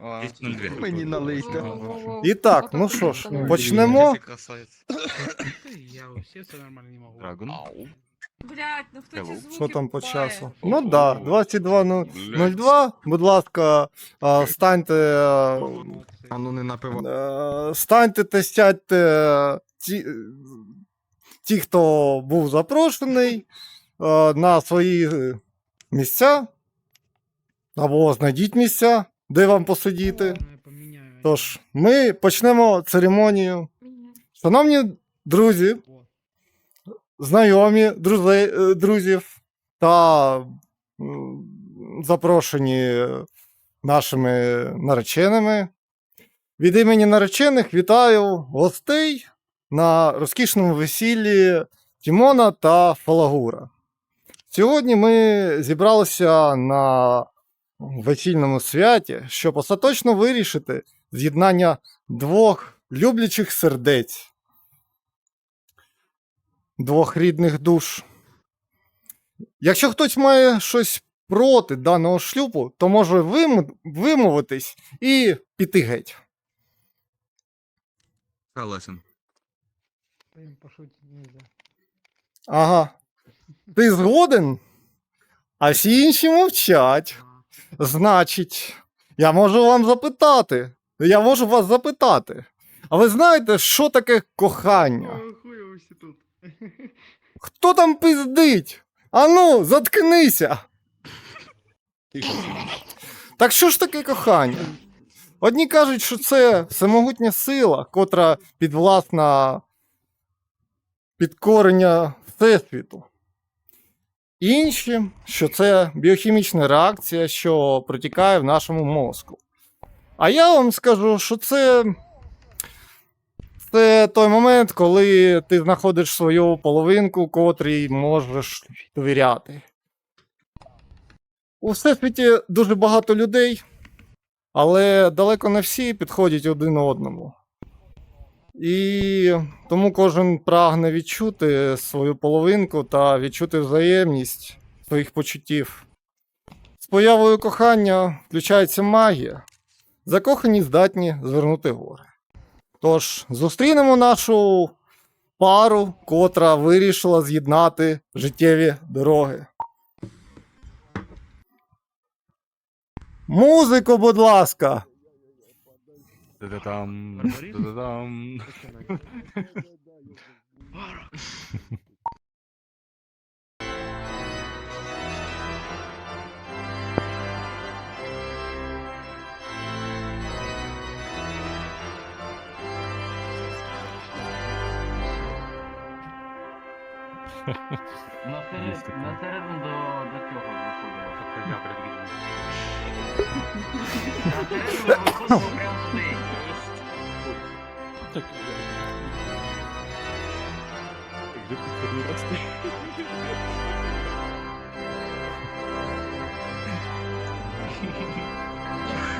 А, 202. Мені налийте. І так, ну що ж, почнемо. Я вообще все нормально не могу. Драгон. Блять, ну хто ці звуки Що там по часу? Ну да, 22.02. Будь ласка, а, станьте. а, А ну не напивай. е, Станьте та сядьте ті, ті, хто був запрошений е, на свої е, місця. Або знайдіть місця, де вам посидіти. Тож, ми почнемо церемонію. Шановні друзі, знайомі друзе, е, друзів та запрошені нашими нареченими. Від імені наречених вітаю гостей на розкішному весіллі Тімона та Фалагура. Сьогодні ми зібралися на весільному святі, щоб остаточно вирішити з'єднання двох люблячих сердець двох рідних душ. Якщо хтось має щось проти даного шлюбу, то може вим... вимовитись і піти геть. Согласен. Блин, пошутить нельзя. Ага. Ти згоден? А всі інші мовчать. Значить, я можу вам запитати. Я можу вас запитати. А ви знаєте, що таке кохання? Хто там пиздить? Ану, заткнися. Так що ж таке кохання? Одні кажуть, що це всемогутня сила, котра підвласна підкорення Всесвіту. Інші, що це біохімічна реакція, що протікає в нашому мозку. А я вам скажу, що це. Це той момент, коли ти знаходиш свою половинку, котрій можеш довіряти. У всесвіті дуже багато людей, але далеко не всі підходять один одному. І тому кожен прагне відчути свою половинку та відчути взаємність своїх почуттів. З появою кохання включається магія. Закохані здатні звернути гори. Тож зустрінемо нашу пару, котра вирішила з'єднати життєві дороги. Музику, будь ласка. Та-да-там. Барбарис? Та-да-там. На середину, на середину до, до цього виходило. Как я предвидел. На виходило прям туди.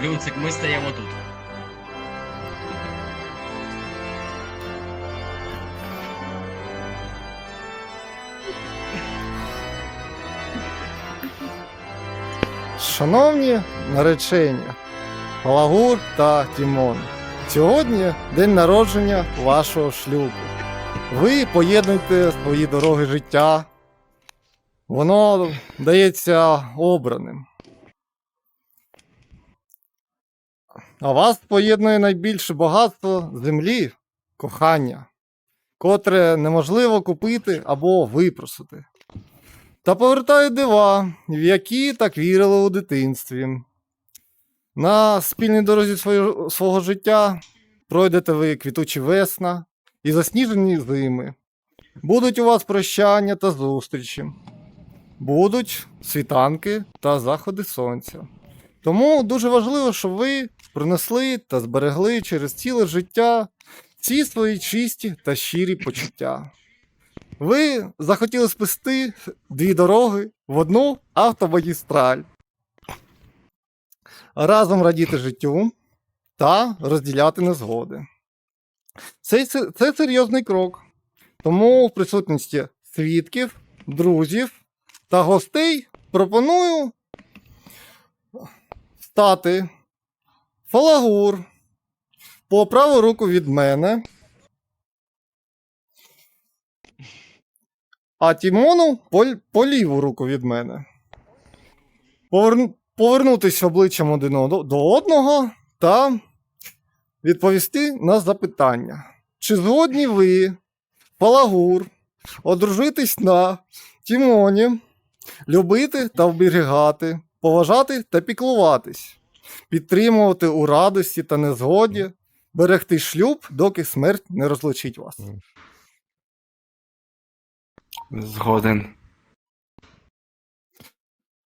Люцик, ми стаємо тут. Шановні наречені, Лагур та Тімон. Сьогодні день народження вашого шлюбу. Ви поєднуєте свої дороги життя. Воно дається обраним. А вас поєднує найбільше багатство землі, кохання, котре неможливо купити або випросити. Та повертаю дива, в які так вірили у дитинстві. На спільній дорозі свого, свого життя пройдете ви квітучі весна і засніжені зими. Будуть у вас прощання та зустрічі. Будуть світанки та заходи сонця. Тому дуже важливо, щоб ви принесли та зберегли через ціле життя ці свої чисті та щирі почуття. Ви захотіли спасти дві дороги в одну автомагістраль. Разом радіти життю та розділяти незгоди. Це, це, серйозний крок. Тому в присутності свідків, друзів та гостей пропоную стати Фалагур. По праву руку від мене. А Тімону по, по ліву руку від мене. Повернутися обличчям один до одного та відповісти на запитання. Чи згодні ви, Фалагур, одружитись на Тімоні, любити та оберігати, поважати та піклуватись, підтримувати у радості та незгоді, берегти шлюб, доки смерть не розлучить вас. Згоден.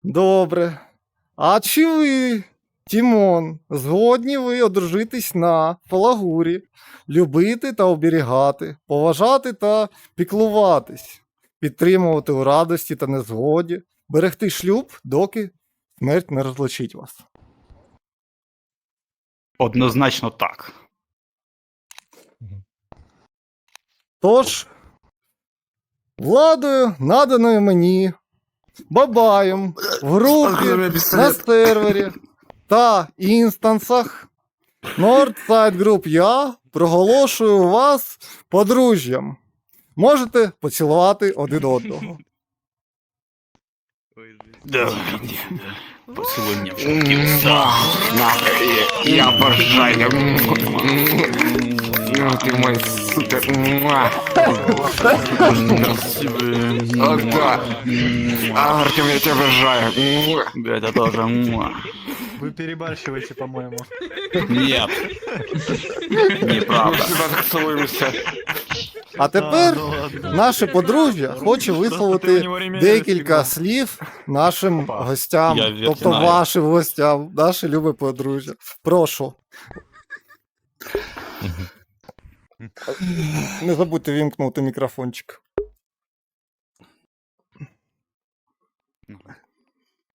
Добре. А чи ви, Тімон, згодні ви одружитись на Фалагурі, любити та оберігати, поважати та піклуватись, підтримувати у радості та незгоді, берегти шлюб, доки смерть не розлучить вас. Однозначно так. Тож, владою, наданою мені, бабаєм, в групі, на сервері та інстансах Northside Group я проголошую вас подружжям. Можете поцілувати один одного. Поцілуй мене в Я обожаю. Ну, ты мой супер. Муа. О, да. А, Артем, я тебя обожаю. Муа. Это тоже. муа. Вы перебарщиваете, по-моему. Нет. Неправда. Сюда так целуемся. А тепер наше подружжя хоче висловити декілька слів нашим гостям, Я тобто знаю. вашим гостям, наше любе подружжя. Прошу. Не забудьте вімкнути мікрофончик.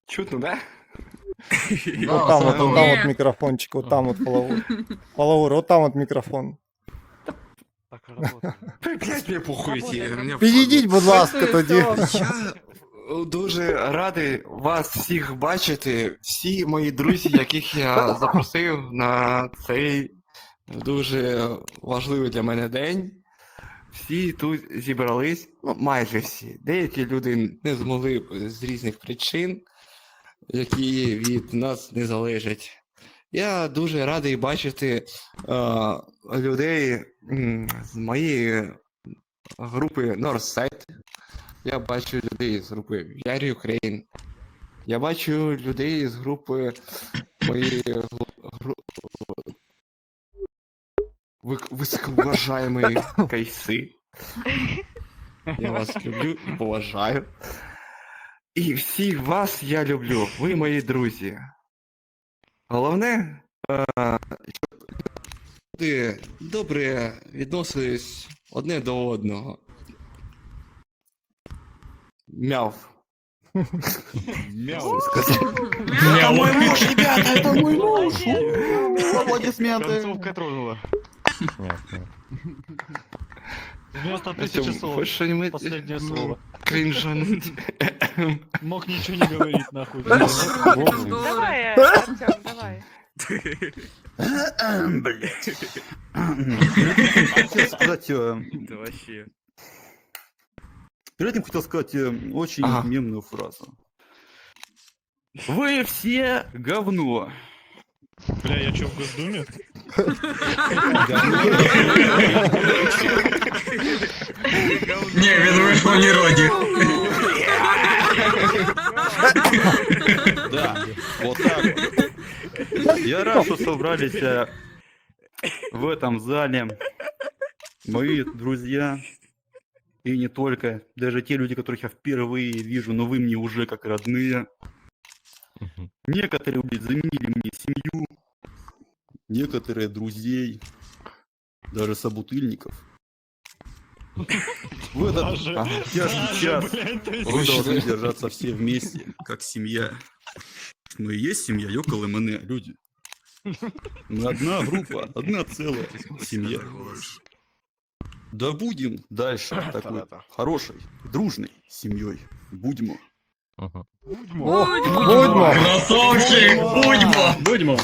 Чутно, да? Отам, от, все. отам Ні. от мікрофончик, отам от фалаур. Фалаур, отам от мікрофон. Так работает. Блять, мне похуй. Мне Підійдіть, будь ласка, тоді. Я дуже радий вас всіх бачити. Всі мої друзі, яких я запросив на цей дуже важливий для мене день. Всі тут зібрались, ну майже всі. Деякі люди не змогли з різних причин, які від нас не залежать. Я дуже радий бачити е, людей з моєї групи Northside. Я бачу людей з групи VR Ukraine. Я бачу людей з групи моєї гру... Вик- високоважаємої. Я вас люблю і поважаю. І всіх вас я люблю. Ви мої друзі. Головне, е, щоб люди добре відносились одне до одного. Мяв. Мяу. Муж, ребята, это мой муж! Концовка тронула. Вместо тысячи Артем, слов. хочешь что-нибудь Последнее ну, слово. кринжануть? Мог ничего не говорить, нахуй. Давай, Артем, давай. Хотел сказать, э, Да вообще. перед этим хотел сказать э, очень Ага. мемную фразу. Вы все говно. Бля, я что, в Госдуме? Ні, він вийшов не роді. Да, вот так вот. Я рад, что собрались э, в этом зале мои друзья. И не только. Даже те люди, которых я впервые вижу, но вы мне уже как родные. Некоторые, блядь, заменили мне семью. Некоторые друзей. Даже собутыльников. В этот Даже- тяжкий час вы должны держаться все вместе, как семья. Мы и есть семья, ёкалы мене, люди. Мы одна группа, одна целая семья. Да будем дальше такой хорошей, дружной семьей. Будьмо. Будьмо! Красавчик, будьмо! Будьмо.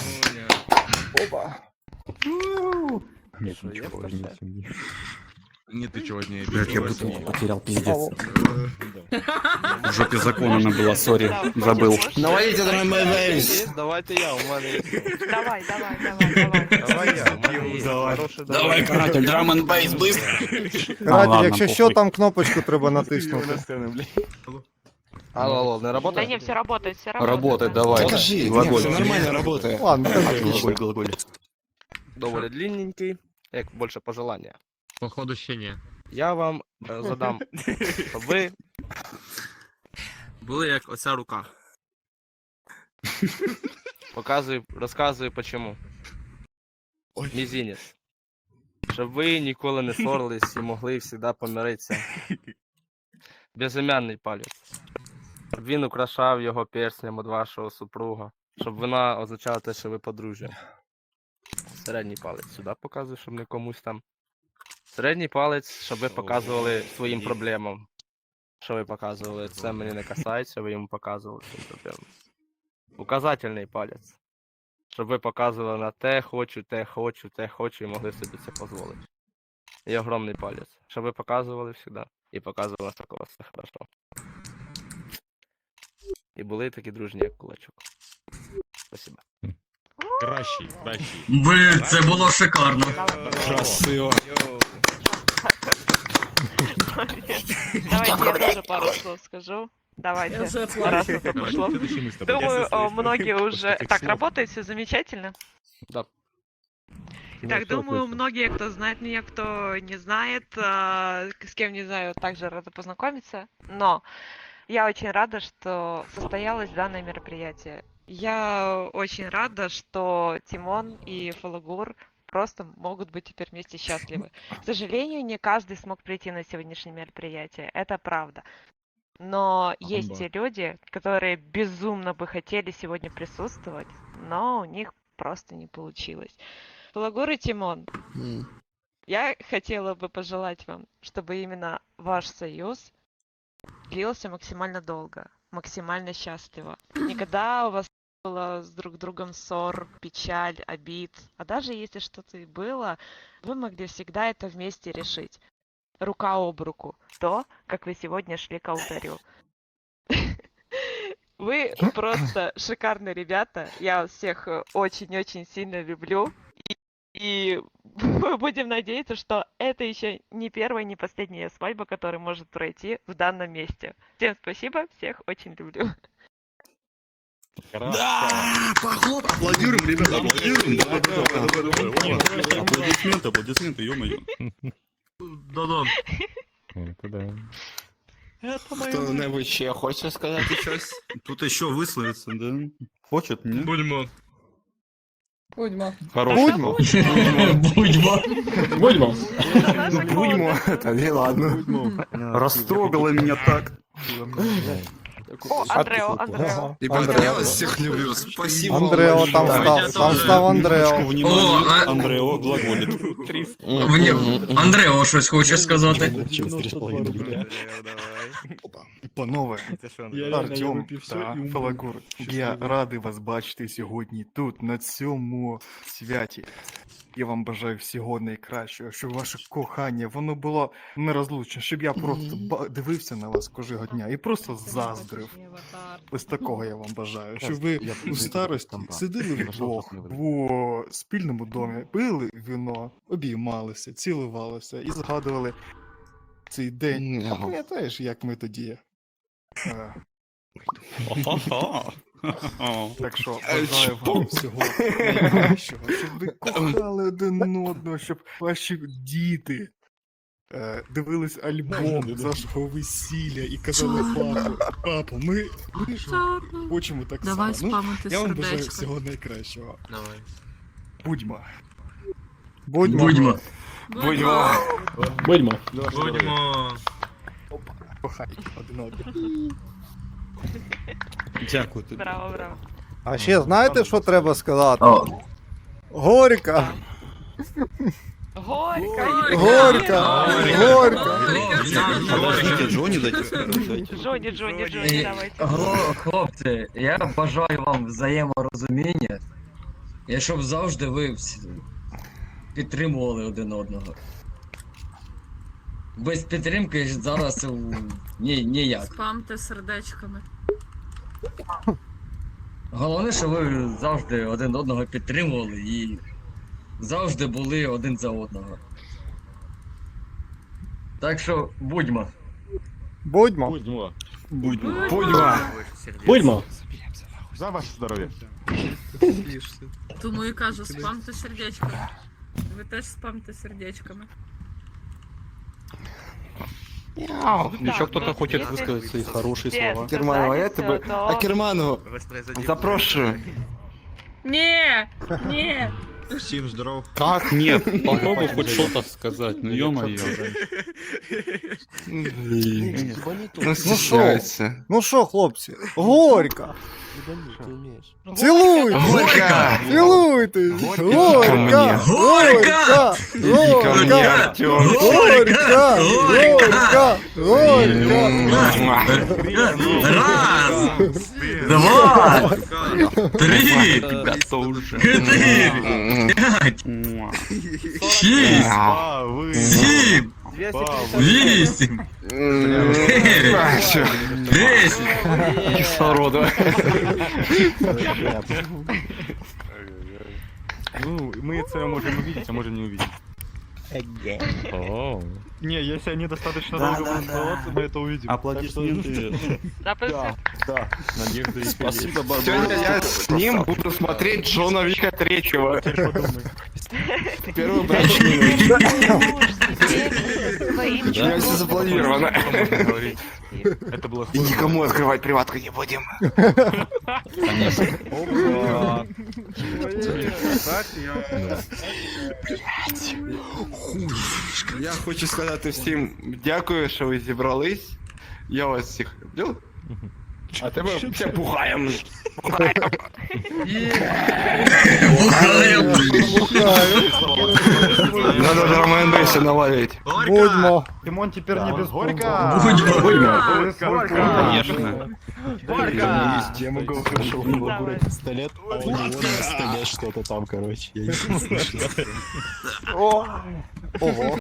Нет ничего не Блядь, я бутылку потерял, В жопе закона она была, сори, забыл. Навалите драм н бейс! Давайте я, у. Давай, давай, давай, давай. Давай я, Давай, каратель, драм н бейс, быстро. Каратель, якщо що, там кнопочку треба натиснути. Алло, алло, не Да работает? не, все работает, все работает. Работает, давай. Покажи, Глаголь. все нормально работает. Ладно, Глаголь, глаголь. Доволі длинненький, як більше пожелання. Походу ще ні. Я вам е, задам, ви Були як оця рука. показую, розказую почему. Мізінець. Щоб ви ніколи не ссорились і могли завжди помиритися. Безім'яний палець. Щоб він украшав його перснем від вашого супруга. Щоб вона означала те, що ви подружжя. Середній палець сюди показую, щоб не комусь там. Середній палець, щоб ви показували своїм проблемам. Що ви показували? Це мені не касається, ви йому показували своїм проблемам. Указательний палець. Щоб ви показували на те хочу, те хочу, те хочу і могли собі це дозволити. І огромний палець. Щоб ви показували завжди. І показували, наскільки у вас все хорошо. І були такі дружні, як кулачок. Спасибо. Кращий, кращий. Ви, це було шикарно. Красиво. Давайте я тоже пару слов скажу. Давайте, раз это пошло. Думаю, о, многие уже... Так, работает все замечательно. Да. Итак, думаю, многие, кто знает меня, кто не знает, а, с кем не знаю, также рада познакомиться. Но я очень рада, что состоялось данное мероприятие. Я очень рада, что Тимон и Фалагур просто могут быть теперь вместе счастливы. К сожалению, не каждый смог прийти на сегодняшнее мероприятие. Это правда. Но есть те люди, которые безумно бы хотели сегодня присутствовать, но у них просто не получилось. Фалагур и Тимон, я хотела бы пожелать вам, чтобы именно ваш союз длился максимально долго, максимально счастливо. Никогда у вас не было с друг другом ссор, печаль, обид. А даже если что-то и было, вы могли всегда это вместе решить. Рука об руку. То, как вы сегодня шли к алтарю. Вы просто шикарные ребята. Я всех очень-очень сильно люблю. И, мы будем надеяться, что это еще не первая, не последняя свадьба, которая может пройти в данном месте. Всем спасибо, всех очень люблю. Да! Похлоп! Аплодируем, ребята, аплодируем. Давай, давай, давай, давай, давай. Аплодисменты, аплодисменты, ё-моё. Додон. Хто-небудь ще хоче сказати щось? Тут еще висловиться, да? Хочет, не? Будьмо. Будьмо. Будьмо. Ну, будьмо, тоді ладно. Растрогало меня так. О, Андрео, Андрео. Ребята, Андрео. я вас всіх люблю. Спасибо. Андрео вам там став, там став Андрео. О, а- Андрео глаголит. Вні... Андрео щось хоче сказати. Я реально, я Артем та. Фалагур, я радий вас бачити сьогодні тут, на цьому святі. Я вам бажаю всього найкращого, щоб ваше кохання воно було нерозлучне, щоб я просто ба- дивився на вас кожного дня і просто заздрив. Ось такого я вам бажаю, щоб ви у старості сиділи вдвох в спільному домі, пили вино, обіймалися, цілувалися і згадували цей день. А пам'ятаєш, як ми тоді? е, Так що бажаю вам всього найкращого, щоб ви кохали один одного, щоб ваші діти е, дивились альбом з вашого весілля і казали папу, папу, ми, ми хочемо так само. Ну, я вам бажаю всього найкращого. Давай. Будьмо. Будьмо. Будьмо. Будьмо. Будьмо. Будьмо. Кохайте один одного. Дякую тобі. Браво, браво. А ще знаєте, що треба сказати? О, Горька! Горько! Горька! Горька! Подождите, Джонни дайте сказать. дайте. Джонни, Джонни, Джонни, давайте. Хлопці, я бажаю вам взаєморозуміння І щоб завжди ви всі підтримували один одного. Без підтримки ж зараз у... ні, ніяк. Спамте сердечками. Головне, що ви завжди один одного підтримували і завжди були один за одного. Так що будьмо. Будьмо. Будьмо. Будьмо. Будьмо. За ваше здоров'я. Тому і кажу, спамте сердечками. Ви теж спамте сердечками. Еще кто-то хочет высказать свои хорошие слова. Керманова, а я тебе... А Керману запрошую. Не, Ні! Всім здоров. Как нет? Попробуй хоть что-то сказать, ну ё-моё. Ну, стесняется. Ну що, хлопці, горько! Цілуйте! Горько! Цілуйтесь! Горько! мне. Горько! Иди ко мне, Горько! Артем. Горько! Горько! Горько! Раз, два, три, чотири, п'ять, шість, сім, вісім, Всё, десять. Кислорода. Ну, мы это можем увидеть, а можем не увидеть. Не, если они достаточно долго будут оставаться, мы это увидим. Аплодисменты. Надежда и Спасибо, Сегодня я с ним буду смотреть Джона Вика третьего. Первую брачную. Своим У меня все запланировано. Это было И никому открывать приватку не будем. Я хочу сказати всім дякую, що ви зібрались. Я вас всіх люблю. А тебе все бухаємо. Надо драмендейся навалить. Будьмо! Тимон теперь не без Горько! Конечно. Я могу хорошо пистолет, а у него на столе что-то там, короче. Я не Ого!